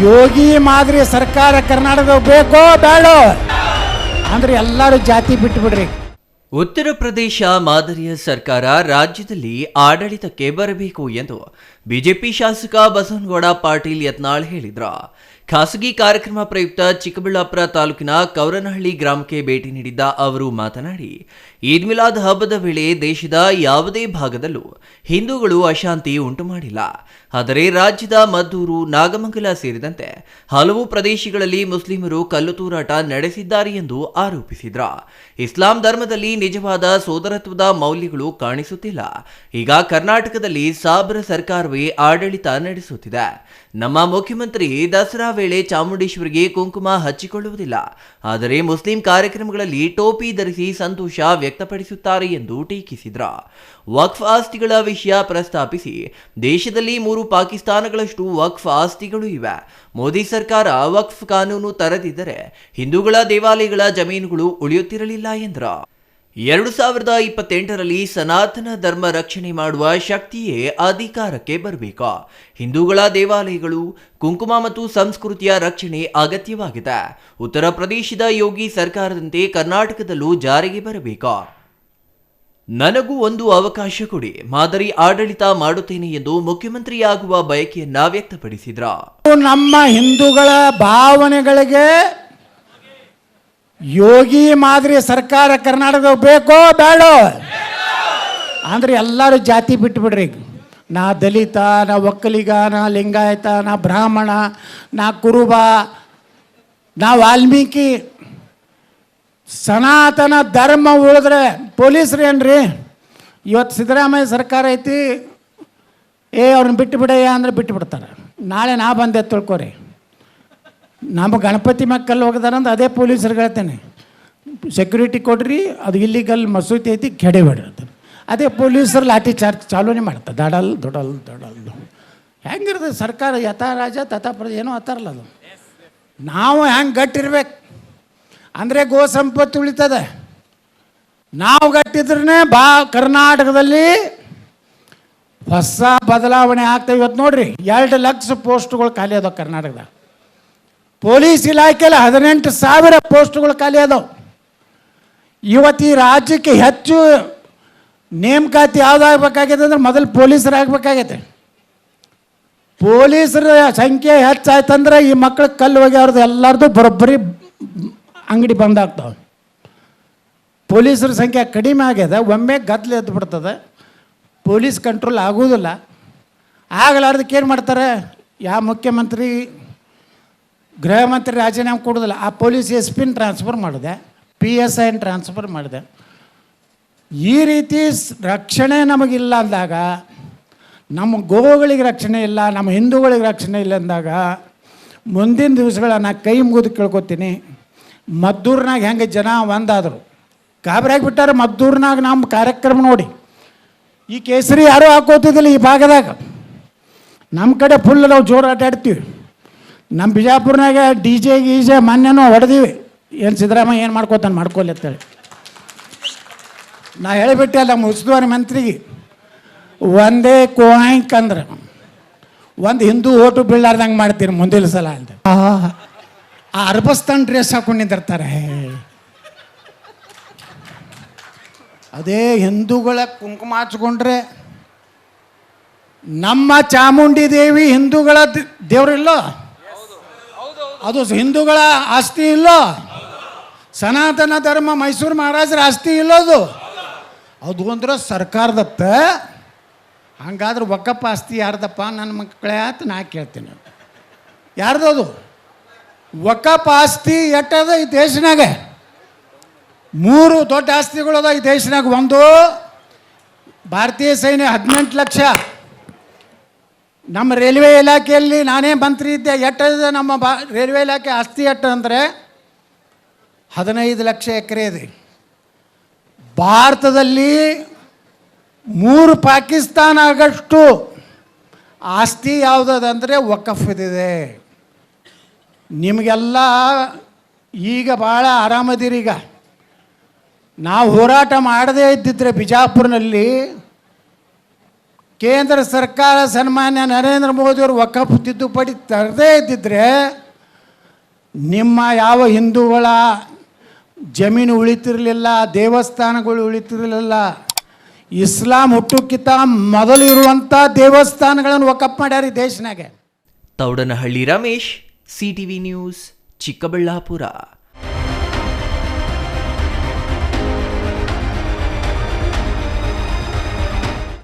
ಯೋಗಿ ಮಾದರಿ ಸರ್ಕಾರ ಕರ್ನಾಟಕ ಬೇಕೋ ಬೇಡೋ? ಅಂದ್ರೆ ಎಲ್ಲರೂ ಜಾತಿ ಬಿಟ್ಬಿಡ್ರಿ. ಉತ್ತರ ಪ್ರದೇಶ ಮಾದರಿಯ ಸರ್ಕಾರ ರಾಜ್ಯದಲ್ಲಿ ಆಡಳಿತಕ್ಕೆ ಬರಬೇಕು ಎಂದು ಬಿಜೆಪಿ ಶಾಸಕ ಬಸವನಗೌಡ ಪಾಟೀಲ್ ಯತ್ನಾಳ್ ಹೇಳಿದ್ರ. ಖಾಸಗಿ ಕಾರ್ಯಕ್ರಮ ಪ್ರಯುಕ್ತ ಚಿಕ್ಕಬಳ್ಳಾಪುರ ತಾಲೂಕಿನ ಕೌರನಹಳ್ಳಿ ಗ್ರಾಮಕ್ಕೆ ಭೇಟಿ ನೀಡಿದ್ದ ಅವರು ಮಾತನಾಡಿ, ಈದ್ ಮಿಲಾದ್ ಹಬ್ಬದ ವೇಳೆ ದೇಶದ ಯಾವುದೇ ಭಾಗದಲ್ಲೂ ಹಿಂದೂಗಳು ಅಶಾಂತಿ ಉಂಟು ಮಾಡಿಲ್ಲ ಆದರೆ ರಾಜ್ಯದ ಮದ್ದೂರು, ನಾಗಮಂಗಲ ಸೇರಿದಂತೆ ಹಲವು ಪ್ರದೇಶಗಳಲ್ಲಿ ಮುಸ್ಲಿಮರು ಕಲ್ಲು ತೂರಾಟ ನಡೆಸಿದ್ದಾರೆ ಎಂದು ಆರೋಪಿಸಿದ್ರ. ಇಸ್ಲಾಂ ಧರ್ಮದಲ್ಲಿ ನಿಜವಾದ ಸೋದರತ್ವದ ಮೌಲ್ಯಗಳು ಕಾಣಿಸುತ್ತಿಲ್ಲ. ಈಗ ಕರ್ನಾಟಕದಲ್ಲಿ ಸಾಬ್ರ ಸರ್ಕಾರವೇ ಆಡಳಿತ ನಡೆಸುತ್ತಿದೆ. ನಮ್ಮ ಮುಖ್ಯಮಂತ್ರಿ ದಸರಾ ವೇಳೆ ಚಾಮುಂಡೇಶ್ವರಿಗೆ ಕುಂಕುಮ ಹಚ್ಚಿಕೊಳ್ಳುವುದಿಲ್ಲ. ಆದರೆ ಮುಸ್ಲಿಂ ಕಾರ್ಯಕ್ರಮಗಳಲ್ಲಿ ಟೋಪಿ ಧರಿಸಿ ಸಂತೋಷ ವ್ಯಕ್ತಪಡಿಸುತ್ತಾರೆ ಎಂದು ಟೀಕಿಸಿದ್ರ. ವಕ್ಫ್ ಆಸ್ತಿಗಳ ವಿಷಯ ಪ್ರಸ್ತಾಪಿಸಿ, ದೇಶದಲ್ಲಿ ಮೂರು ಪಾಕಿಸ್ತಾನಗಳಷ್ಟು ವಕ್ಫ್ ಆಸ್ತಿಗಳು ಇವೆ. ಮೋದಿ ಸರ್ಕಾರ ವಕ್ಫ್ ಕಾನೂನು ತರದಿದ್ದರೆ ಹಿಂದೂಗಳ ದೇವಾಲಯಗಳ ಜಮೀನುಗಳು ಉಳಿಯುತ್ತಿರಲಿಲ್ಲ ಎಂದ್ರ. ಎರಡು ಸಾವಿರದ ಇಪ್ಪತ್ತೆಂಟರಲ್ಲಿ ಸನಾತನ ಧರ್ಮ ರಕ್ಷಣೆ ಮಾಡುವ ಶಕ್ತಿಯೇ ಅಧಿಕಾರಕ್ಕೆ ಬರಬೇಕಾ. ಹಿಂದೂಗಳ ದೇವಾಲಯಗಳು, ಕುಂಕುಮ ಮತ್ತು ಸಂಸ್ಕೃತಿಯ ರಕ್ಷಣೆ ಅಗತ್ಯವಾಗಿದೆ. ಉತ್ತರ ಪ್ರದೇಶದ ಯೋಗಿ ಸರ್ಕಾರದಂತೆ ಕರ್ನಾಟಕದಲ್ಲೂ ಜಾರಿಗೆ ಬರಬೇಕಾ. ನನಗೂ ಒಂದು ಅವಕಾಶ ಕೊಡಿ. ಮಾದರಿ ಆಡಳಿತ ಮಾಡುತ್ತೇನೆ ಎಂದು ಮುಖ್ಯಮಂತ್ರಿಯಾಗುವ ಬಯಕೆಯನ್ನ ವ್ಯಕ್ತಪಡಿಸಿದ್ರ. ನಮ್ಮ ಹಿಂದೂಗಳ ಭಾವನೆಗಳಿಗೆ ಯೋಗಿ ಮಾದರಿ ಸರ್ಕಾರ ಕರ್ನಾಟಕ ಬೇಕೋ ಬೇಡೋ? ಅಂದ್ರೆ ಎಲ್ಲರೂ ಜಾತಿ ಬಿಟ್ಬಿಡ್ರಿ ನಾ ದಲಿತ, ನಾ ಒಕ್ಕಲಿಗ, ನಾ ಲಿಂಗಾಯತ, ನಾ ಬ್ರಾಹ್ಮಣ, ನಾ ಕುರುಬ, ನಾ ವಾಲ್ಮೀಕಿ. ಸನಾತನ ಧರ್ಮ ಉಳಿದ್ರೆ ಪೊಲೀಸ್ರು ಏನ್ರಿ? ಇವತ್ತು ಸಿದ್ದರಾಮಯ್ಯ ಸರ್ಕಾರ ಐತಿ, ಏ ಅವ್ರನ್ನ ಬಿಟ್ಟು ಬಿಡಯ್ಯ ಅಂದ್ರೆ ಬಿಟ್ಟು ಬಿಡ್ತಾರೆ ನಾಳೆ ನಾ ಬಂದೆ ತಿಳ್ಕೊರಿ. ನಮ್ಮ ಗಣಪತಿ ಮಕ್ಕಳು ಹೋಗದಾರಂದ್ರೆ ಅದೇ ಪೊಲೀಸರು ಹೇಳ್ತೇನೆ. ಸೆಕ್ಯೂರಿಟಿ ಕೊಡ್ರಿ, ಅದು ಇಲ್ಲಿಗಲ್ ಮಸೂತಿ ಐತಿ, ಕೆಡೆ ಅಂತ ಅದೇ ಪೊಲೀಸರು ಲಾಠಿ ಚಾರ್ಜ್ ಚಾಲೂನೆ ಮಾಡ್ತಾರೆ. ದಡಲ್, ದೊಡಲ್ ದೊಡಲ್. ಹೆಂಗಿರ್ತದೆ ಸರ್ಕಾರ ಯಥಾ ರಾಜ ತಥಾ ಪ್ರಜೆ ಏನೋ ಆತಾರಲ್ಲ ಅದು. ನಾವು ಹೆಂಗೆ ಗಟ್ಟಿರ್ಬೇಕು? ಅಂದರೆ ಗೋ ಸಂಪತ್ತು ಉಳಿತದೆ. ನಾವು ಗಟ್ಟಿದ್ರೇ ಬಾ, ಕರ್ನಾಟಕದಲ್ಲಿ ಹೊಸ ಬದಲಾವಣೆ ಆಗ್ತವೆ ಇವತ್ತು ನೋಡ್ರಿ. ಎರಡು ಲಕ್ಷ ಪೋಸ್ಟ್ಗಳು ಖಾಲಿ ಅದಾವೆ ಕರ್ನಾಟಕದಾಗ. ಪೊಲೀಸ್ ಇಲಾಖೆಯಲ್ಲಿ ಹದಿನೆಂಟು ಸಾವಿರ ಪೋಸ್ಟ್ಗಳು ಖಾಲಿ ಅದಾವೆ. ಇವತ್ತು ಈ ರಾಜ್ಯಕ್ಕೆ ಹೆಚ್ಚು ನೇಮಕಾತಿ ಯಾವುದಾಗಬೇಕಾಗಿದೆ ಅಂದ್ರೆ ಮೊದಲು ಪೊಲೀಸರಾಗಬೇಕಾಗೈತೆ ಪೊಲೀಸರ ಸಂಖ್ಯೆ ಹೆಚ್ಚಾಯ್ತಂದ್ರೆ ಈ ಮಕ್ಕಳು ಕಲ್ಲು ಒಗ್ಯಾರ್ದು ಎಲ್ಲರದು ಬರೋಬ್ಬರಿ ಅಂಗಡಿ ಬಂದಾಗ್ತಾವೆ ಪೊಲೀಸರ ಸಂಖ್ಯೆ ಕಡಿಮೆ ಆಗ್ಯದ, ಒಮ್ಮೆ ಗದ್ದಲು ಎದ್ದು ಬಿಡ್ತದೆ, ಪೊಲೀಸ್ ಕಂಟ್ರೋಲ್ ಆಗೋದಿಲ್ಲ ಆಗಲಾರ್ದಕ್ಕೆ ಏನು ಮಾಡ್ತಾರೆ ಯಾವ ಮುಖ್ಯಮಂತ್ರಿ ಗೃಹ ಮಂತ್ರಿ ರಾಜೀನಾಮೆ ಕೊಡೋದಿಲ್ಲ. ಆ ಪೊಲೀಸ್ ಎಸ್ ಪಿನ್ ಟ್ರಾನ್ಸ್ಫರ್ ಮಾಡಿದೆ. ಪಿ ಎಸ್ ಐನ ಟ್ರಾನ್ಸ್ಫರ್ ಮಾಡಿದೆ. ಈ ರೀತಿ ರಕ್ಷಣೆ ನಮಗಿಲ್ಲ ಅಂದಾಗ, ನಮ್ಮ ಗೋವುಗಳಿಗೆ ರಕ್ಷಣೆ ಇಲ್ಲ, ನಮ್ಮ ಹಿಂದೂಗಳಿಗೆ ರಕ್ಷಣೆ ಇಲ್ಲ ಅಂದಾಗ, ಮುಂದಿನ ದಿವಸಗಳನ್ನು ಕೈ ಮುಗಿದು ಕೇಳ್ಕೊತೀನಿ. ಮದ್ದೂರ್ನಾಗ ಹೆಂಗೆ ಜನ ಒಂದಾದರು. ಗಾಬರಿಯಾಗಿ ಬಿಟ್ಟಾರೆ ಮದ್ದೂರ್ನಾಗ ನಮ್ಮ ಕಾರ್ಯಕ್ರಮ ನೋಡಿ. ಈ ಕೇಸರಿ ಯಾರೂ ಹಾಕೋತಿದ್ದಿಲ್ಲ ಈ ಭಾಗದಾಗ. ನಮ್ಮ ಕಡೆ ಫುಲ್ ನಾವು ಜೋರು ಆಟಾಡ್ತೀವಿ ನಮ್ಮ ಬಿಜಾಪುರ್ನಾಗ ಡಿ ಜೆ ಗೀಜೆ ಮೊನ್ನೆನೂ ಹೊಡೆದೀವಿ. ಏನು ಸಿದ್ದರಾಮಯ್ಯ ಏನು ಮಾಡ್ಕೋತಾನೆ ಮಾಡ್ಕೊಲಿ ಅಂತೇಳಿ. ನಾ ಹೇಳಿಬಿಟ್ಟೆ ಅಲ್ಲ ನಮ್ಮ ಉಸ್ತುವಾರಿ ಮಂತ್ರಿಗೆ, ಒಂದೇ ಕೋಯಾಂಕ್ ಅಂದ್ರೆ ಒಂದು ಹಿಂದೂ ಓಟು ಬೀಳಾರ್ದಂಗೆ ಮಾಡ್ತೀರಿ ಮುಂದಿನ ಸಲ ಅಂತ. ಆ ಅರ್ಬಸ್ತಾನ್ ಡ್ರೆಸ್ ಹಾಕೊಂಡು ನಿಂತಿರ್ತಾರೆ ಅದೇ ಹಿಂದೂಗಳ ಕುಂಕುಮ ಹಚ್ಕೊಂಡ್ರೆ ನಮ್ಮ ಚಾಮುಂಡಿ ದೇವಿ ಹಿಂದೂಗಳ ದೇವ್ರಿಲ್ಲೋ? ಅದು ಹಿಂದೂಗಳ ಆಸ್ತಿ ಇಲ್ಲೋ. ಸನಾತನ ಧರ್ಮ ಮೈಸೂರು ಮಹಾರಾಜರ ಆಸ್ತಿ ಇಲ್ಲೋದು. ಅದು ಅಂದ್ರೆ ಸರ್ಕಾರದತ್ತ. ಹಂಗಾದ್ರೆ ಒಕ್ಕಪ್ಪ ಆಸ್ತಿ ಯಾರ್ದಪ್ಪ? ನನ್ನ ಮಕ್ಕಳೇ ಆತ ನಾ ಕೇಳ್ತೀನಿ. ಯಾರ್ದದು ಒಕ್ಕಪ್ಪ ಆಸ್ತಿ ಎಟ್ಟದ ಈ ದೇಶನಾಗ? ಮೂರು ದೊಡ್ಡ ಆಸ್ತಿಗಳದ ಈ ದೇಶನಾಗ ಒಂದು. ಭಾರತೀಯ ಸೈನ್ಯ ಹದಿನೆಂಟು ಲಕ್ಷ. ನಮ್ಮ ರೈಲ್ವೆ ಇಲಾಖೆಯಲ್ಲಿ ನಾನೇ ಮಂತ್ರಿ ಇದ್ದೆ ಎಟ್ಟದ ನಮ್ಮ ಬಾ, ರೈಲ್ವೆ ಇಲಾಖೆ ಆಸ್ತಿ ಎಟ್ಟ ಅಂದರೆ ಹದಿನೈದು ಲಕ್ಷ ಎಕರೆ ಇದೆ. ಭಾರತದಲ್ಲಿ ಮೂರು ಪಾಕಿಸ್ತಾನ ಆಗಷ್ಟು ಆಸ್ತಿ ಯಾವುದಂದರೆ ವಕಫ್ ಇದೆ. ನಿಮಗೆಲ್ಲ ಈಗ ಭಾಳ ಆರಾಮದಿರೀಗ. ನಾವು ಹೋರಾಟ ಮಾಡದೇ ಇದ್ದಿದ್ರೆ ಬಿಜಾಪುರ್ನಲ್ಲಿ ಕೇಂದ್ರ ಸರ್ಕಾರ ಸನ್ಮಾನ್ಯ ನರೇಂದ್ರ ಮೋದಿಯವರು ವಕಫ್ ತಿದ್ದುಪಡಿ ತರದೇ ಇದ್ದಿದ್ರೆ ನಿಮ್ಮ ಯಾವ ಹಿಂದೂಗಳ ಜಮೀನು ಉಳಿತಿರಲಿಲ್ಲ, ದೇವಸ್ಥಾನಗಳು ಉಳಿತಿರಲಿಲ್ಲ, ಇಸ್ಲಾಂ ಹುಟ್ಟುಕ್ಕಿಂತ ಮೊದಲು ಇರುವಂಥ ದೇವಸ್ಥಾನಗಳನ್ನು ವಕಪ್ ಮಾಡ್ಯಾರ ದೇಶನಾಗೆ. Thoudanahalli Ramesh, CTV news, Chikkaballapura.